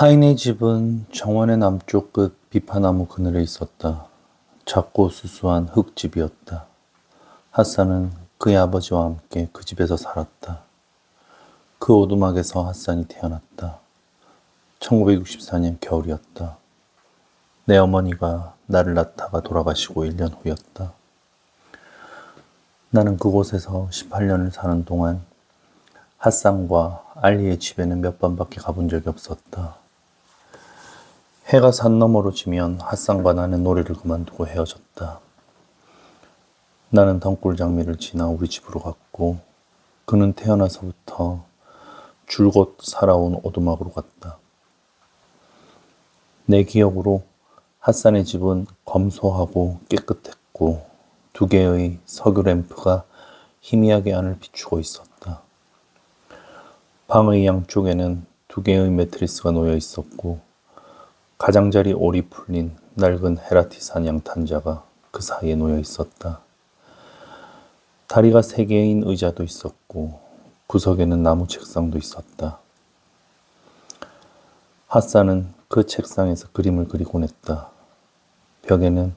하인의 집은 정원의 남쪽 끝 비파나무 그늘에 있었다. 작고 수수한 흙집이었다. 핫산은 그의 아버지와 함께 그 집에서 살았다. 그 오두막에서 핫산이 태어났다. 1964년 겨울이었다. 내 어머니가 나를 낳다가 돌아가시고 1년 후였다. 나는 그곳에서 18년을 사는 동안 핫산과 알리의 집에는 몇 번밖에 가본 적이 없었다. 해가 산 너머로 지면 핫산과 나는 노래를 그만두고 헤어졌다. 나는 덩굴 장미를 지나 우리 집으로 갔고 그는 태어나서부터 줄곧 살아온 오두막으로 갔다. 내 기억으로 핫산의 집은 검소하고 깨끗했고 두 개의 석유 램프가 희미하게 안을 비추고 있었다. 방의 양쪽에는 두 개의 매트리스가 놓여 있었고 가장자리 올이 풀린 낡은 헤라티산 양탄자가 그 사이에 놓여 있었다. 다리가 세 개인 의자도 있었고 구석에는 나무 책상도 있었다. 핫사는 그 책상에서 그림을 그리곤 했다. 벽에는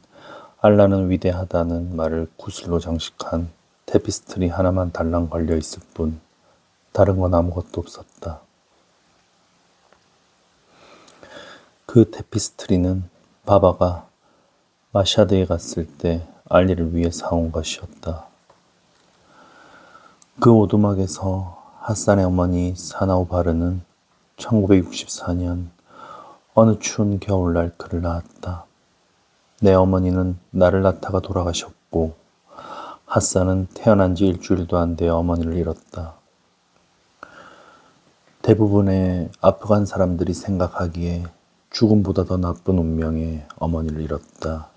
알라는 위대하다는 말을 구슬로 장식한 테피스트리 하나만 달랑 걸려 있을 뿐 다른 건 아무것도 없었다. 그 테피스트리는 바바가 마샤드에 갔을 때 알리를 위해 사온 것이었다. 그 오두막에서 핫산의 어머니 사나우 바르는 1964년 어느 추운 겨울날 그를 낳았다. 내 어머니는 나를 낳다가 돌아가셨고 핫산은 태어난 지 일주일도 안 돼 어머니를 잃었다. 대부분의 아프간 사람들이 생각하기에 죽음보다 더 나쁜 운명의 어머니를 잃었다.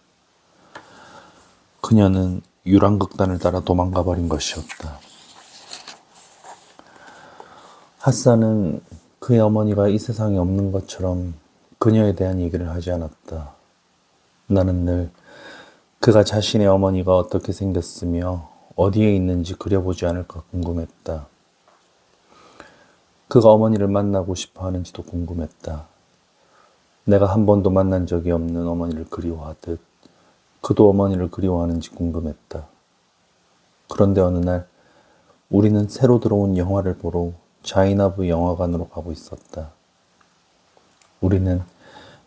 그녀는 유랑극단을 따라 도망가 버린 것이었다. 핫사는 그의 어머니가 이 세상에 없는 것처럼 그녀에 대한 얘기를 하지 않았다. 나는 늘 그가 자신의 어머니가 어떻게 생겼으며 어디에 있는지 그려보지 않을까 궁금했다. 그가 어머니를 만나고 싶어 하는지도 궁금했다. 내가 한 번도 만난 적이 없는 어머니를 그리워하듯 그도 어머니를 그리워하는지 궁금했다. 그런데 어느 날 우리는 새로 들어온 영화를 보러 자이나브 영화관으로 가고 있었다. 우리는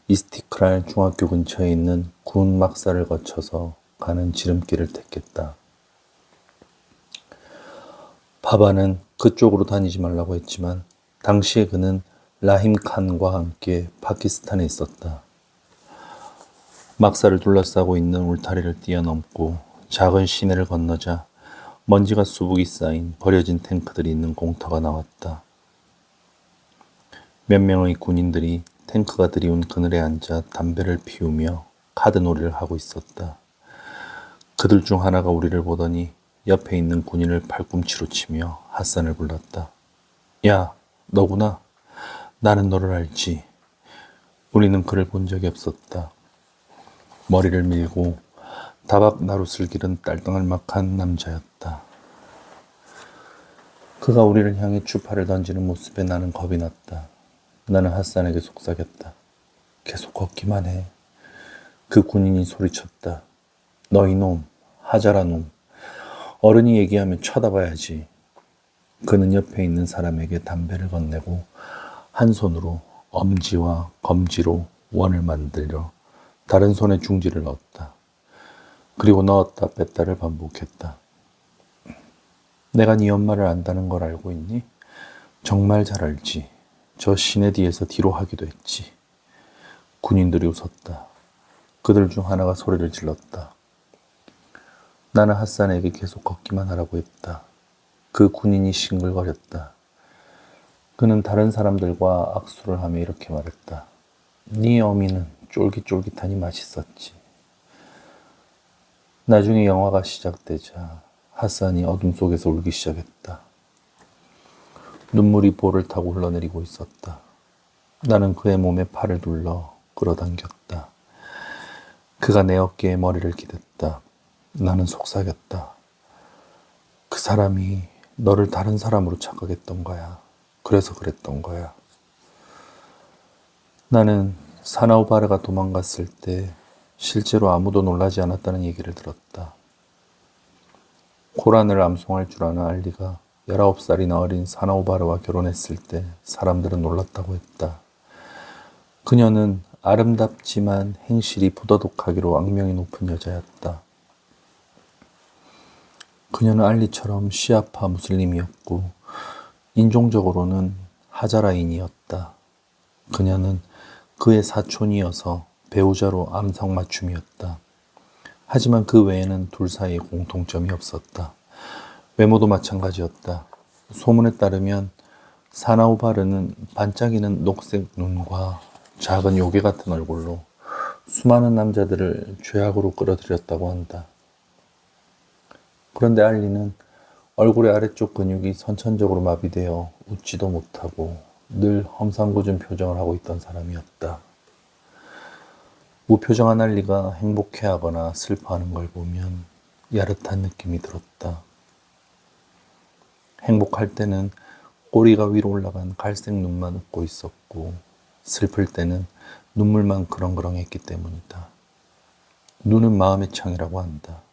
이스티크랄 중학교 근처에 있는 군 막사를 거쳐서 가는 지름길을 택했다. 바바는 그쪽으로 다니지 말라고 했지만 당시에 그는 라힘 칸과 함께 파키스탄에 있었다. 막사를 둘러싸고 있는 울타리를 뛰어넘고 작은 시내를 건너자 먼지가 수북이 쌓인 버려진 탱크들이 있는 공터가 나왔다. 몇 명의 군인들이 탱크가 들이운 그늘에 앉아 담배를 피우며 카드놀이를 하고 있었다. 그들 중 하나가 우리를 보더니 옆에 있는 군인을 팔꿈치로 치며 핫산을 불렀다. 야, 너구나. 나는 너를 알지. 우리는 그를 본 적이 없었다. 머리를 밀고 다박 나룻을 기른 딸덩알막한 남자였다. 그가 우리를 향해 추파를 던지는 모습에 나는 겁이 났다. 나는 핫산에게 속삭였다. 계속 걷기만 해. 그 군인이 소리쳤다. 너 이놈, 하자라 놈. 어른이 얘기하면 쳐다봐야지. 그는 옆에 있는 사람에게 담배를 건네고 한 손으로 엄지와 검지로 원을 만들려 다른 손에 중지를 넣었다. 그리고 넣었다 뺐다를 반복했다. 내가 네 엄마를 안다는 걸 알고 있니? 정말 잘 알지. 저 시내 뒤에서 뒤로 하기도 했지. 군인들이 웃었다. 그들 중 하나가 소리를 질렀다. 나는 핫산에게 계속 걷기만 하라고 했다. 그 군인이 싱글거렸다. 그는 다른 사람들과 악수를 하며 이렇게 말했다. 네 어미는 쫄깃쫄깃하니 맛있었지. 나중에 영화가 시작되자 핫산이 어둠 속에서 울기 시작했다. 눈물이 볼을 타고 흘러내리고 있었다. 나는 그의 몸에 팔을 둘러 끌어당겼다. 그가 내 어깨에 머리를 기댔다. 나는 속삭였다. 그 사람이 너를 다른 사람으로 착각했던 거야. 그래서 그랬던 거야. 나는 사나우바르가 도망갔을 때 실제로 아무도 놀라지 않았다는 얘기를 들었다. 코란을 암송할 줄 아는 알리가 19살이나 어린 사나우바르와 결혼했을 때 사람들은 놀랐다고 했다. 그녀는 아름답지만 행실이 부도덕하기로 악명이 높은 여자였다. 그녀는 알리처럼 시아파 무슬림이었고 인종적으로는 하자라인이었다. 그녀는 그의 사촌이어서 배우자로 암성 맞춤이었다. 하지만 그 외에는 둘 사이에 공통점이 없었다. 외모도 마찬가지였다. 소문에 따르면 사나우바르는 반짝이는 녹색 눈과 작은 요괴 같은 얼굴로 수많은 남자들을 죄악으로 끌어들였다고 한다. 그런데 알리는 얼굴의 아래쪽 근육이 선천적으로 마비되어 웃지도 못하고 늘 험상궂은 표정을 하고 있던 사람이었다. 무표정한 알리가 행복해하거나 슬퍼하는 걸 보면 야릇한 느낌이 들었다. 행복할 때는 꼬리가 위로 올라간 갈색 눈만 웃고 있었고 슬플 때는 눈물만 그렁그렁했기 때문이다. 눈은 마음의 창이라고 한다.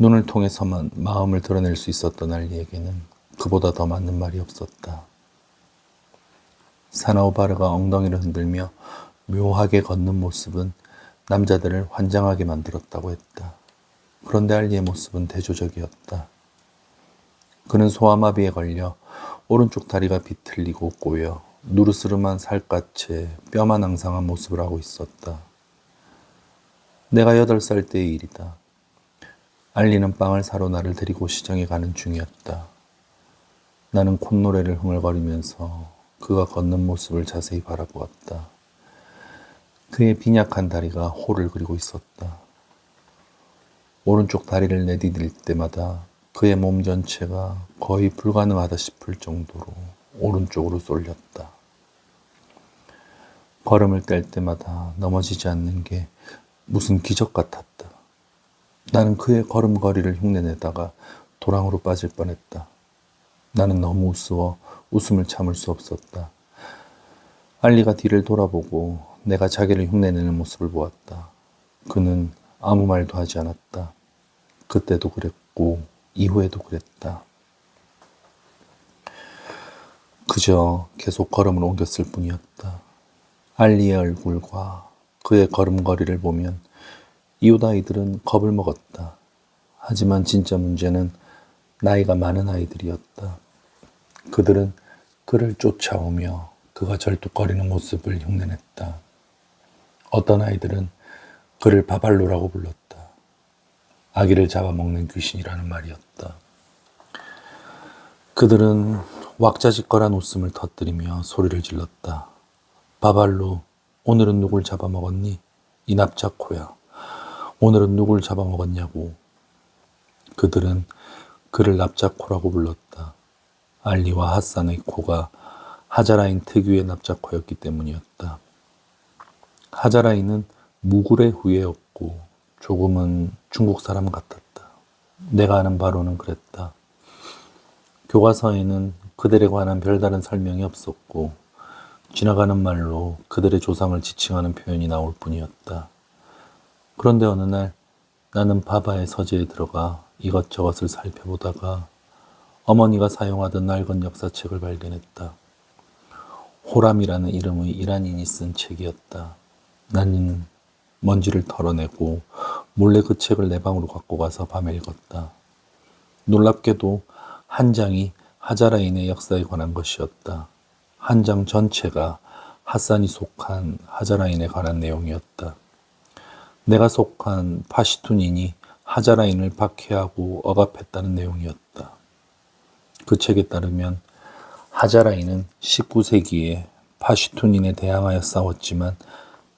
눈을 통해서만 마음을 드러낼 수 있었던 알리에게는 그보다 더 맞는 말이 없었다. 사나우바르가 엉덩이를 흔들며 묘하게 걷는 모습은 남자들을 환장하게 만들었다고 했다. 그런데 알리의 모습은 대조적이었다. 그는 소아마비에 걸려 오른쪽 다리가 비틀리고 꼬여 누르스름한 살갗에 뼈만 앙상한 모습을 하고 있었다. 내가 여덟 살 때의 일이다. 알리는 빵을 사러 나를 데리고 시장에 가는 중이었다. 나는 콧노래를 흥얼거리면서 그가 걷는 모습을 자세히 바라보았다. 그의 빈약한 다리가 호를 그리고 있었다. 오른쪽 다리를 내디딜 때마다 그의 몸 전체가 거의 불가능하다 싶을 정도로 오른쪽으로 쏠렸다. 걸음을 뗄 때마다 넘어지지 않는 게 무슨 기적 같았다. 나는 그의 걸음걸이를 흉내내다가 도랑으로 빠질 뻔했다. 나는 너무 우스워 웃음을 참을 수 없었다. 알리가 뒤를 돌아보고 내가 자기를 흉내내는 모습을 보았다. 그는 아무 말도 하지 않았다. 그때도 그랬고 이후에도 그랬다. 그저 계속 걸음을 옮겼을 뿐이었다. 알리의 얼굴과 그의 걸음걸이를 보면 이웃 아이들은 겁을 먹었다. 하지만 진짜 문제는 나이가 많은 아이들이었다. 그들은 그를 쫓아오며 그가 절뚝거리는 모습을 흉내냈다. 어떤 아이들은 그를 바발로라고 불렀다. 아기를 잡아먹는 귀신이라는 말이었다. 그들은 왁자지껄한 웃음을 터뜨리며 소리를 질렀다. 바발로, 오늘은 누굴 잡아먹었니? 이 납작코야. 오늘은 누굴 잡아먹었냐고. 그들은 그를 납작코라고 불렀다. 알리와 핫산의 코가 하자라인 특유의 납작코였기 때문이었다. 하자라인은 무굴의 후예였고 조금은 중국 사람 같았다. 내가 아는 바로는 그랬다. 교과서에는 그들에 관한 별다른 설명이 없었고 지나가는 말로 그들의 조상을 지칭하는 표현이 나올 뿐이었다. 그런데 어느 날 나는 바바의 서재에 들어가 이것저것을 살펴보다가 어머니가 사용하던 낡은 역사책을 발견했다. 호람이라는 이름의 이란인이 쓴 책이었다. 나는 먼지를 털어내고 몰래 그 책을 내 방으로 갖고 가서 밤에 읽었다. 놀랍게도 한 장이 하자라인의 역사에 관한 것이었다. 한 장 전체가 하산이 속한 하자라인에 관한 내용이었다. 내가 속한 파시툰인이 하자라인을 박해하고 억압했다는 내용이었다. 그 책에 따르면 하자라인은 19세기에 파시툰인에 대항하여 싸웠지만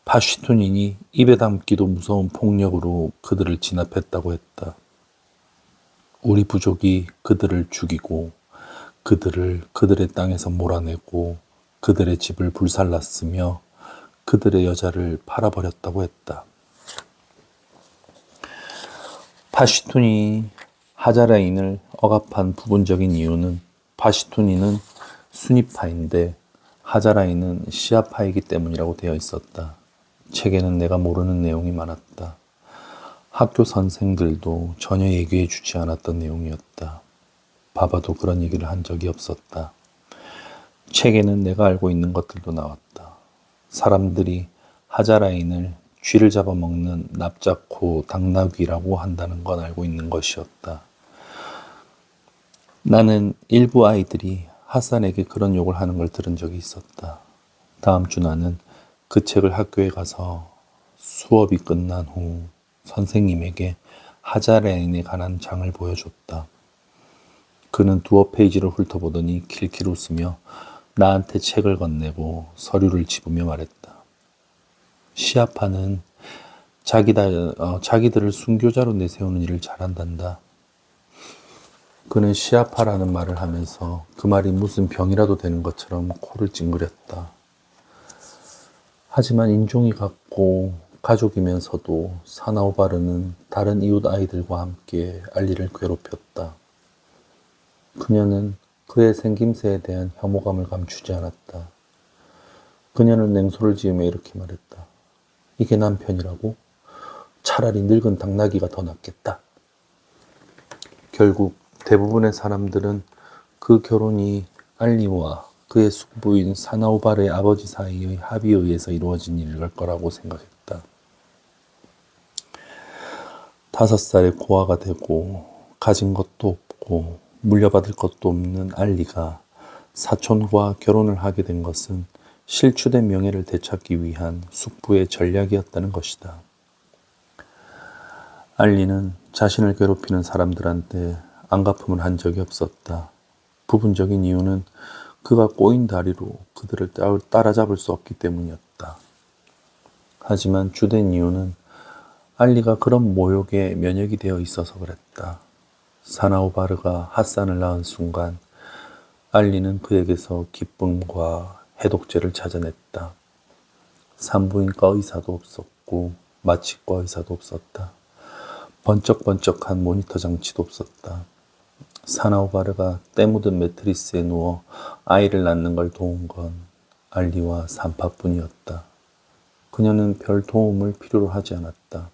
파시툰인이 입에 담기도 무서운 폭력으로 그들을 진압했다고 했다. 우리 부족이 그들을 죽이고 그들을 그들의 땅에서 몰아내고 그들의 집을 불살랐으며 그들의 여자를 팔아버렸다고 했다. 파시툰이 하자라인을 억압한 부분적인 이유는 파시툰이는 순위파인데 하자라인은 시아파이기 때문이라고 되어 있었다. 책에는 내가 모르는 내용이 많았다. 학교 선생들도 전혀 얘기해 주지 않았던 내용이었다. 바바도 그런 얘기를 한 적이 없었다. 책에는 내가 알고 있는 것들도 나왔다. 사람들이 하자라인을 쥐를 잡아먹는 납작코 당나귀라고 한다는 건 알고 있는 것이었다. 나는 일부 아이들이 하산에게 그런 욕을 하는 걸 들은 적이 있었다. 다음 주 나는 그 책을 학교에 가서 수업이 끝난 후 선생님에게 하자레인에 관한 장을 보여줬다. 그는 두어 페이지를 훑어보더니 킬킬 웃으며 나한테 책을 건네고 서류를 집으며 말했다. 시아파는 자기다, 어, 자기들을 순교자로 내세우는 일을 잘한단다. 그는 시아파라는 말을 하면서 그 말이 무슨 병이라도 되는 것처럼 코를 찡그렸다. 하지만 인종이 같고 가족이면서도 사나우바르는 다른 이웃 아이들과 함께 알리를 괴롭혔다. 그녀는 그의 생김새에 대한 혐오감을 감추지 않았다. 그녀는 냉소를 지으며 이렇게 말했다. 이게 남편이라고? 차라리 늙은 당나귀가 더 낫겠다. 결국 대부분의 사람들은 그 결혼이 알리와 그의 숙부인 사나우바르의 아버지 사이의 합의에 의해서 이루어진 일일 거라고 생각했다. 다섯 살에 고아가 되고 가진 것도 없고 물려받을 것도 없는 알리가 사촌과 결혼을 하게 된 것은 실추된 명예를 되찾기 위한 숙부의 전략이었다는 것이다. 알리는 자신을 괴롭히는 사람들한테 안갚음을 한 적이 없었다. 부분적인 이유는 그가 꼬인 다리로 그들을 따- 따라잡을 수 없기 때문이었다. 하지만 주된 이유는 알리가 그런 모욕에 면역이 되어 있어서 그랬다. 사나우바르가 핫산을 낳은 순간 알리는 그에게서 기쁨과 해독제를 찾아냈다. 산부인과 의사도 없었고 마취과 의사도 없었다. 번쩍번쩍한 모니터 장치도 없었다. 사나우바르가 때 묻은 매트리스에 누워 아이를 낳는 걸 도운 건 알리와 산파뿐이었다. 그녀는 별 도움을 필요로 하지 않았다.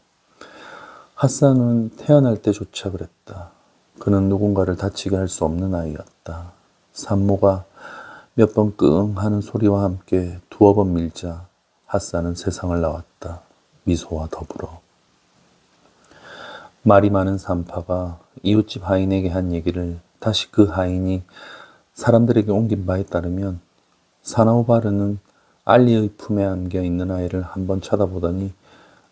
핫산은 태어날 때조차 그랬다. 그는 누군가를 다치게 할 수 없는 아이였다. 산모가 몇 번 끙 하는 소리와 함께 두어 번 밀자 핫산은 세상을 나왔다. 미소와 더불어. 말이 많은 산파가 이웃집 하인에게 한 얘기를 다시 그 하인이 사람들에게 옮긴 바에 따르면 사나우바르는 알리의 품에 안겨 있는 아이를 한번 쳐다보더니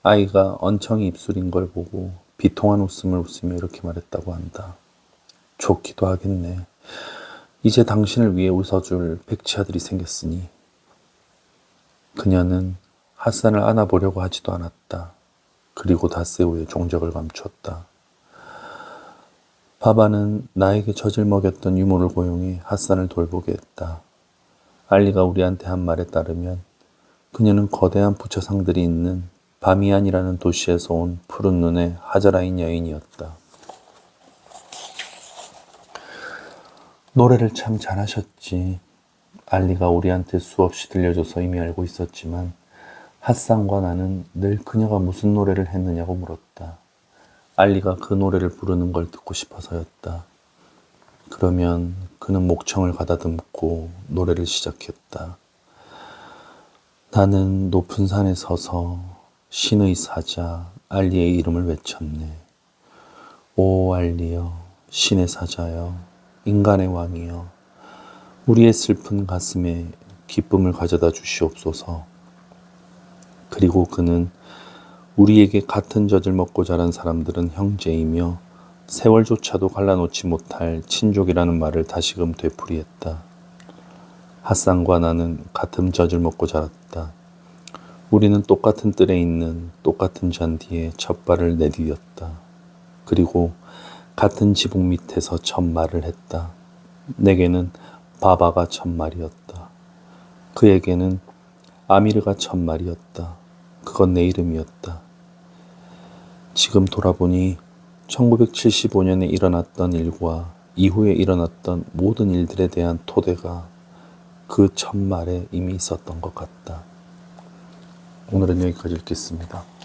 아이가 언청이 입술인 걸 보고 비통한 웃음을 웃으며 이렇게 말했다고 한다. 좋기도 하겠네. 이제 당신을 위해 웃어줄 백치아들이 생겼으니. 그녀는 핫산을 안아보려고 하지도 않았다. 그리고 다세우의 종적을 감췄다. 바바는 나에게 젖을 먹였던 유모를 고용해 핫산을 돌보게 했다. 알리가 우리한테 한 말에 따르면 그녀는 거대한 부처상들이 있는 바미안이라는 도시에서 온 푸른 눈의 하자라인 여인이었다. 노래를 참 잘하셨지. 알리가 우리한테 수없이 들려줘서 이미 알고 있었지만 핫산과 나는 늘 그녀가 무슨 노래를 했느냐고 물었다. 알리가 그 노래를 부르는 걸 듣고 싶어서였다. 그러면 그는 목청을 가다듬고 노래를 시작했다. 나는 높은 산에 서서 신의 사자 알리의 이름을 외쳤네. 오 알리여, 신의 사자여, 인간의 왕이여, 우리의 슬픈 가슴에 기쁨을 가져다 주시옵소서. 그리고 그는 우리에게 같은 젖을 먹고 자란 사람들은 형제이며 세월조차도 갈라놓지 못할 친족이라는 말을 다시금 되풀이했다. 핫산과 나는 같은 젖을 먹고 자랐다. 우리는 똑같은 뜰에 있는 똑같은 잔디에 첫 발을 내디뎠다. 그리고 같은 지붕 밑에서 첫 말을 했다. 내게는 바바가 첫 말이었다. 그에게는 아미르가 첫 말이었다. 그건 내 이름이었다. 지금 돌아보니 1975년에 일어났던 일과 이후에 일어났던 모든 일들에 대한 토대가 그 첫말에 이미 있었던 것 같다. 오늘은 여기까지 읽겠습니다.